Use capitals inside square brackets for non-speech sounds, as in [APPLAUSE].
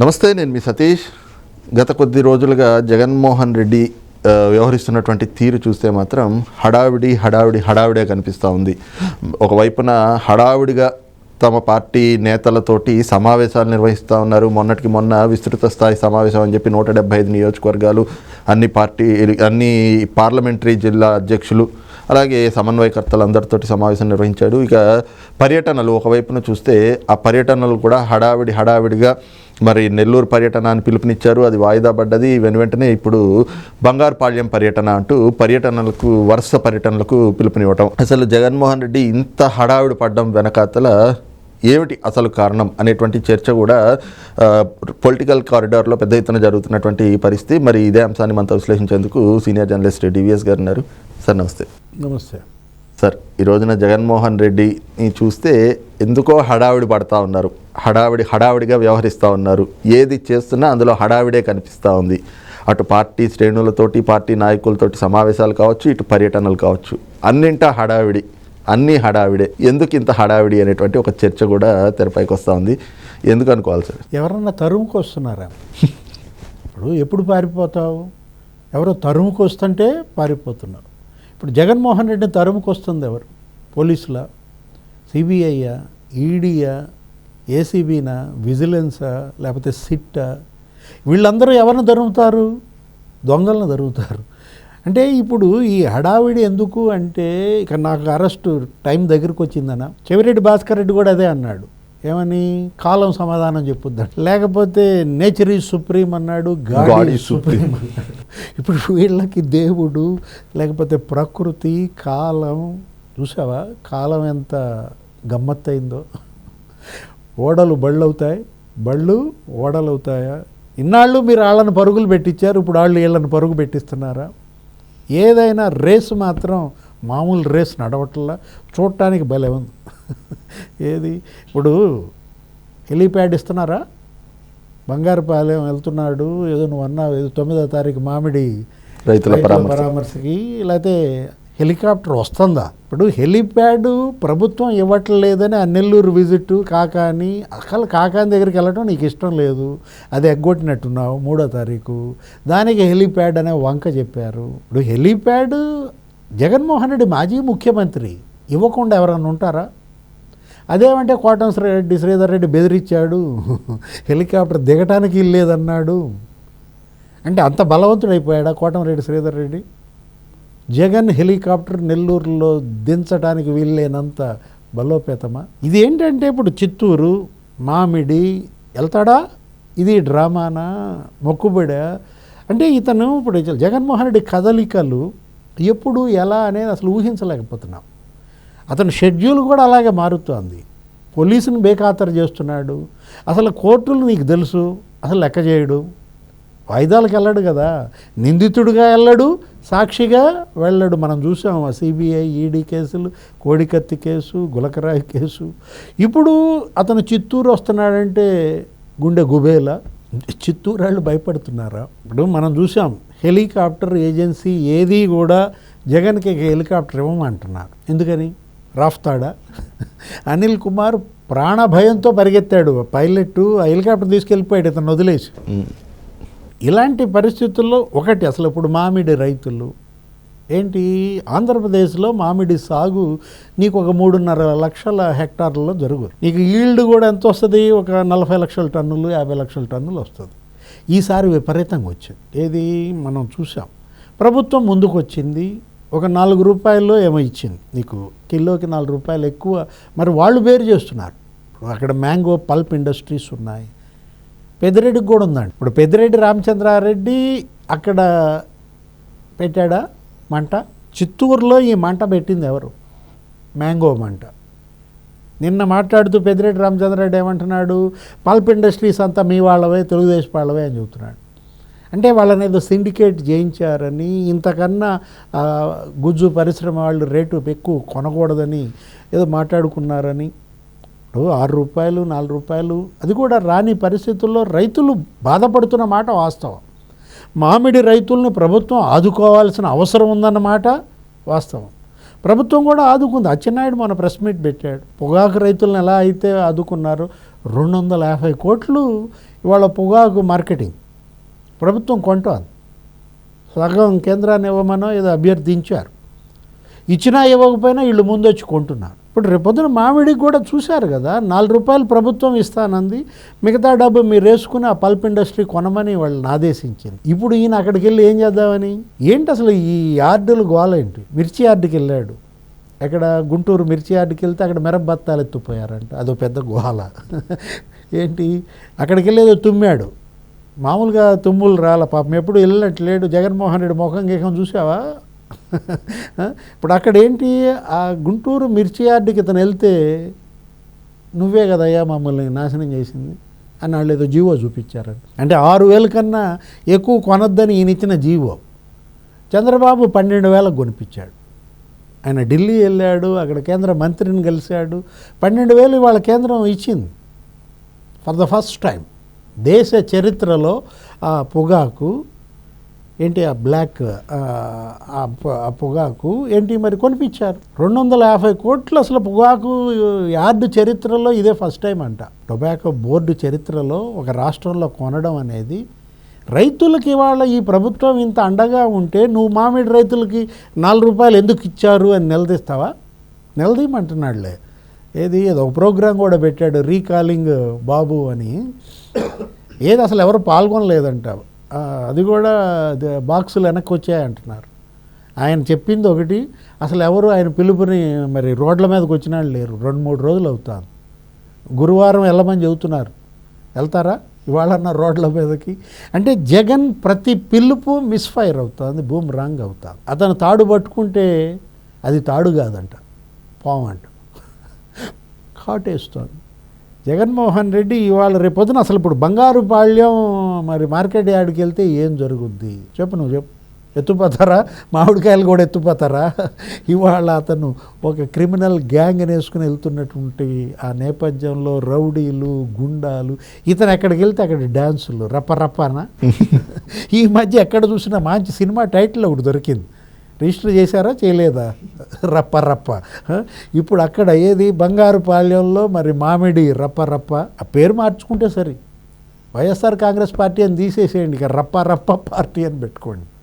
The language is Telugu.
నమస్తే నేను మీ సతీష్. గత కొద్ది రోజులుగా జగన్మోహన్ రెడ్డి వ్యవహరిస్తున్నటువంటి తీరు చూస్తే మాత్రం హడావిడి హడావిడి హడావిడే కనిపిస్తూ ఉంది. ఒకవైపున హడావిడిగా తమ పార్టీ నేతలతోటి సమావేశాలు నిర్వహిస్తూ ఉన్నారు. మొన్నటికి మొన్న విస్తృత స్థాయి సమావేశం అని చెప్పి నూట డెబ్బై ఐదు నియోజకవర్గాలు అన్ని పార్టీ అన్ని పార్లమెంటరీ జిల్లా అధ్యక్షులు అలాగే సమన్వయకర్తలు అందరితోటి సమావేశం నిర్వహించాడు. ఇక పర్యటనలు ఒకవైపున చూస్తే ఆ పర్యటనలు కూడా హడావిడి హడావిడిగా మరి నెల్లూరు పర్యటన అని పిలుపునిచ్చారు అది వాయిదా పడ్డది. వెను వెంటనే ఇప్పుడు బంగారుపాళ్యం పర్యటన అంటూ పర్యటనలకు వరుస పర్యటనలకు పిలుపునివ్వటం. అసలు జగన్మోహన్ రెడ్డి ఇంత హడావిడి పడ్డం వెనకాతల ఏమిటి అసలు కారణం అనేటువంటి చర్చ కూడా పొలిటికల్ కారిడార్లో పెద్ద ఎత్తున జరుగుతున్నటువంటి పరిస్థితి. మరి ఇదే అంశాన్ని మనతో విశ్లేషించేందుకు సీనియర్ జర్నలిస్ట్ డివిఎస్ గారు ఉన్నారు. సార్ నమస్తే. నమస్తే. సార్ ఈ రోజున జగన్మోహన్ రెడ్డిని చూస్తే ఎందుకో హడావిడి పడతా ఉన్నారు. హడావిడి హడావిడిగా వ్యవహరిస్తూ ఉన్నారు. ఏది చేస్తున్నా అందులో హడావిడే కనిపిస్తూ ఉంది. అటు పార్టీ శ్రేణులతోటి పార్టీ నాయకులతోటి సమావేశాలు కావచ్చు ఇటు పర్యటనలు కావచ్చు. అన్నింటా హడావిడి అన్నీ హడావిడే. ఎందుకు ఇంత హడావిడి అనేటువంటి ఒక చర్చ కూడా తెరపైకి వస్తూ ఉంది. ఎందుకు అనుకోవాలి సార్? ఎవరన్నా తరుముకు వస్తున్నారా? ఇప్పుడు ఎప్పుడు పారిపోతావు? ఎవరో తరుముకు వస్తుంటే పారిపోతున్నారు. ఇప్పుడు జగన్మోహన్ రెడ్డిని తరుముకు వస్తుంది ఎవరు? పోలీసులా? సిబిఐయా? ఈడీయా? ఏసీబీనా? విజిలెన్సా? లేకపోతే సిట్టా? వీళ్ళందరూ ఎవరిని దొరుకుతారు దొంగలను దొరుకుతారు అంటే ఇప్పుడు ఈ హడావిడి ఎందుకు అంటే ఇక నాకు అరెస్టు టైం దగ్గరికి వచ్చిందన్న చెవిరెడ్డి భాస్కర్ రెడ్డి కూడా అదే అన్నాడు. ఏమని? కాలం సమాధానం చెప్పుద్దాం లేకపోతే నేచర్ ఈజ్ సుప్రీం అన్నాడు గాడ్ ఈజ్ సుప్రీం. అన్నాడు. ఇప్పుడు వీళ్ళకి దేవుడు లేకపోతే ప్రకృతి కాలం చూసావా? కాలం ఎంత గమ్మత్తయిందో. ఓడలు బళ్ళు అవుతాయి బళ్ళు ఓడలు అవుతాయా ఇన్నాళ్ళు మీరు వాళ్ళని పరుగులు పెట్టించారు ఇప్పుడు వాళ్ళు వీళ్ళని పరుగు పెట్టిస్తున్నారా? ఏదైనా రేసు మాత్రం మామూలు రేస్ నడవట్లా. చూడటానికి భలే ఉంది. ఏది? ఇప్పుడు హెలీప్యాడ్ ఇస్తున్నారా? బంగారుపాలెం వెళ్తున్నాడు ఏదో నువ్వు అన్నావు ఏదో తొమ్మిదో తారీఖు మామిడి రైతుల రైతుల పరామర్శ. పరామర్శకి. లేకపోతే హెలికాప్టర్ వస్తుందా? ఇప్పుడు హెలిప్యాడ్ ప్రభుత్వం ఇవ్వట్లేదని ఆ నెల్లూరు విజిట్ కాకాని అసలు కాకాని దగ్గరికి వెళ్ళటం నీకు ఇష్టం లేదు. అది ఎగ్గొట్టినట్టున్నావు మూడో తారీఖు. దానికి హెలిప్యాడ్ అనే వంక చెప్పారు. ఇప్పుడు హెలిప్యాడ్ జగన్మోహన్ రెడ్డి మాజీ ముఖ్యమంత్రి. ఇవ్వకుండా ఎవరన్నా ఉంటారా? అదేమంటే కోటం రెడ్డి శ్రీధర్ రెడ్డి బెదిరించాడు హెలికాప్టర్ దిగటానికి ఇల్లేదన్నాడు అంటే అంత బలవంతుడైపోయాడా కోటంరెడ్డి శ్రీధర్ రెడ్డి? జగన్ హెలికాప్టర్ నెల్లూరులో దించడానికి వీల్లేనంత బలోపేతమా? ఇది ఏంటంటే ఇప్పుడు చిత్తూరు మామిడి వెళ్తాడా? ఇది డ్రామానా? మొక్కుబడా? అంటే ఇతను ఇప్పుడు జగన్మోహన్ రెడ్డి కదలికలు ఎప్పుడు ఎలా అనేది అసలు ఊహించలేకపోతున్నాం. అతని షెడ్యూల్ కూడా అలాగే మారుతోంది. పోలీసుని బేఖాతరు చేస్తున్నాడు. అసలు కోర్టులు నీకు తెలుసు? అసలు లెక్క చేయడు? వాయిదాలకు వెళ్ళడు కదా. నిందితుడిగా వెళ్ళడు సాక్షిగా వెళ్ళడు. మనం చూసాం ఆ సిబిఐ ఈడీ కేసులు కోడికత్తి కేసు గులకరాయి కేసు. ఇప్పుడు అతను చిత్తూరు వస్తున్నాడంటే గుండె గుబేల. చిత్తూరు వాళ్ళు భయపడుతున్నారా? ఇప్పుడు మనం చూసాం హెలికాప్టర్ ఏజెన్సీ ఏది కూడా జగన్కి హెలికాప్టర్ ఇవ్వమంటున్నారు. ఎందుకని? రాఫ్తాడా? అనిల్ కుమార్ ప్రాణ భయంతో పరిగెత్తాడు. పైలట్ హెలికాప్టర్ తీసుకెళ్ళిపోయాడు ఇతను వదిలేసి. ఇలాంటి పరిస్థితుల్లో ఒకటి అసలు ఇప్పుడు మామిడి రైతులు. ఏంటి? ఆంధ్రప్రదేశ్లో మామిడి సాగు నీకు ఒక మూడున్నర లక్షల హెక్టార్లలో జరుగు నీకు ఈల్డ్ కూడా ఎంత వస్తుంది? ఒక నలభై లక్షల టన్నులు యాభై లక్షల టన్నులు వస్తుంది. ఈసారి విపరీతంగా వచ్చింది. ఏది? మనం చూసాం. ప్రభుత్వం ముందుకు వచ్చింది ఒక నాలుగు రూపాయల్లో ఏమో ఇచ్చింది. నీకు కిలోకి నాలుగు రూపాయలు ఎక్కువ. మరి వాళ్ళు వేరు చేస్తున్నారు. ఇప్పుడు అక్కడ మ్యాంగో పల్ప్ ఇండస్ట్రీస్ ఉన్నాయి. పెద్దిరెడ్డికి కూడా ఉందండి. ఇప్పుడు పెద్దిరెడ్డి రామచంద్రారెడ్డి అక్కడ పెట్టాడా మంట? చిత్తూరులో ఈ మంట పెట్టింది ఎవరు? మ్యాంగో మంట. నిన్న మాట్లాడుతూ పెద్దిరెడ్డి రామచంద్రారెడ్డి ఏమంటున్నాడు? పల్ప్ ఇండస్ట్రీస్ అంతా మీ వాళ్ళవే తెలుగుదేశం వాళ్ళవే అని చెబుతున్నాడు. అంటే వాళ్ళని ఏదో సిండికేట్ చేయించారని ఇంతకన్నా గుజ్జు పరిశ్రమ వాళ్ళు రేటు ఎక్కువ కొనకూడదని ఏదో మాట్లాడుకున్నారని. ఇప్పుడు ఆరు రూపాయలు నాలుగు రూపాయలు అది కూడా రాని పరిస్థితుల్లో రైతులు బాధపడుతున్న మాట వాస్తవం. మామిడి రైతులను ప్రభుత్వం ఆదుకోవాల్సిన అవసరం ఉందన్నమాట వాస్తవం. ప్రభుత్వం కూడా ఆదుకుంది. అచ్చెన్నాయుడు మన ప్రెస్ మీట్ పెట్టాడు. పొగాకు రైతులను ఎలా అయితే ఆదుకున్నారు రెండు వందల యాభై కోట్లు ఇవాళ పొగాకు మార్కెటింగ్. ప్రభుత్వం కొంటోంది. సగం కేంద్రాన్ని ఇవ్వమనో ఏదో అభ్యర్థించారు. ఇచ్చినా ఇవ్వకపోయినా వీళ్ళు ముందొచ్చి కొంటున్నారు. ఇప్పుడు రేపొద్దున మామిడికి కూడా చూశారు కదా నాలుగు రూపాయలు ప్రభుత్వం ఇస్తానంది మిగతా డబ్బు మీరు వేసుకుని ఆ పల్ప్ ఇండస్ట్రీ కొనమని వాళ్ళని ఆదేశించింది. ఇప్పుడు ఈయన అక్కడికి వెళ్ళి ఏం చేద్దామని? ఏంటి అసలు ఈ యార్డులు గోలేంటి మిర్చి యార్డుకి వెళ్ళాడు. అక్కడ గుంటూరు మిర్చి యార్డుకి వెళ్తే అక్కడ మిరప బత్తాలు ఎత్తుపోయారంట. అదో పెద్ద గోల. [LAUGHS] ఏంటి? అక్కడికి వెళ్ళేదో తుమ్మాడు. మామూలుగా తుమ్ములు రాల పాపం. ఎప్పుడు వెళ్ళినట్టు లేడు. జగన్మోహన్ రెడ్డి ముఖం గీకం చూసావా? ఇప్పుడు అక్కడ ఏంటి ఆ గుంటూరు మిర్చి యార్డుకి ఇతను వెళ్తే నువ్వే కదయ్యా మమ్మల్ని నాశనం చేసింది అని వాళ్ళు ఏదో జీవో చూపించారండి అంటే ఆరు వేల కన్నా ఎక్కువ కొనొద్దని ఈయన ఇచ్చిన జీవో. చంద్రబాబు పన్నెండు వేలకు కొనిపించాడు. ఆయన ఢిల్లీ వెళ్ళాడు అక్కడ కేంద్ర మంత్రిని కలిశాడు. పన్నెండు వేలు ఇవాళ కేంద్రం ఇచ్చింది. ఫర్ ద ఫస్ట్ టైం దేశ చరిత్రలో ఆ పొగాకు ఏంటి ఆ బ్లాక్ ఆ, పొగాకు ఏంటి మరి కొనిపించారు? రెండు వందల యాభై కోట్లు అసలు పొగాకు యార్డు చరిత్రలో ఇదే ఫస్ట్ టైం అంట. టొబాకో బోర్డు చరిత్రలో ఒక రాష్ట్రంలో కొనడం అనేది రైతులకి ఇవాళ ఈ ప్రభుత్వం ఇంత అండగా ఉంటే నువ్వు మామిడి రైతులకి నాలుగు రూపాయలు ఎందుకు ఇచ్చారు అని నిలదీస్తావా? నిలదీయమంటున్నాడులే. ఏది ఏదో ఒక ప్రోగ్రాం కూడా పెట్టాడు రీకాలింగ్ బాబు అని. ఏది అసలు ఎవరు పాల్గొనలేదంట. అది కూడా బాక్సులు వెనక్కి వచ్చాయంటున్నారు. ఆయన చెప్పింది ఒకటి అసలు ఎవరు ఆయన పిలుపుని మరి రోడ్ల మీదకి వచ్చిన వాళ్ళు లేరు. రెండు మూడు రోజులు అవుతాను గురువారం వెళ్ళమని చెబుతున్నారు. వెళ్తారా? ఇవాళ రోడ్ల మీదకి. అంటే జగన్ ప్రతి పిలుపు మిస్ఫైర్ అవుతుంది భూమి రాంగ్ అవుతుంది. అతను తాడు పట్టుకుంటే అది తాడు కాదంట పాము అంట. కాటేస్తోంది. జగన్మోహన్ రెడ్డి ఇవాళ రేపొద్దున అసలు ఇప్పుడు బంగారు పాళ్యం మరి మార్కెట్ యార్డ్కి వెళ్తే ఏం జరుగుద్ది? చెప్పు నువ్వు చెప్పు. ఎత్తుపోతారా? మామిడికాయలు కూడా ఎత్తుపోతారా? ఇవాళ అతను ఒక క్రిమినల్ గ్యాంగ్ వేసుకుని వెళ్తున్నటువంటి ఆ నేపథ్యంలో రౌడీలు గుండాలు ఇతను ఎక్కడికి వెళ్తే అక్కడ డ్యాన్సులు రప్ప రప్పనా ఈ మధ్య ఎక్కడ చూసినా మంచి సినిమా టైటిల్ ఒకటి దొరికింది. రిజిస్టర్ చేశారా? చేయలేదా? రప్ప రప్ప. ఇప్పుడు అక్కడ ఏది? బంగారు పాళ్యంలో మరి మామిడి రప్ప రప్ప. ఆ పేరు మార్చుకుంటే సరే. వైఎస్ఆర్ కాంగ్రెస్ పార్టీ అని తీసేసేయండి. ఇక రప్ప రప్ప పార్టీ అని పెట్టుకోండి.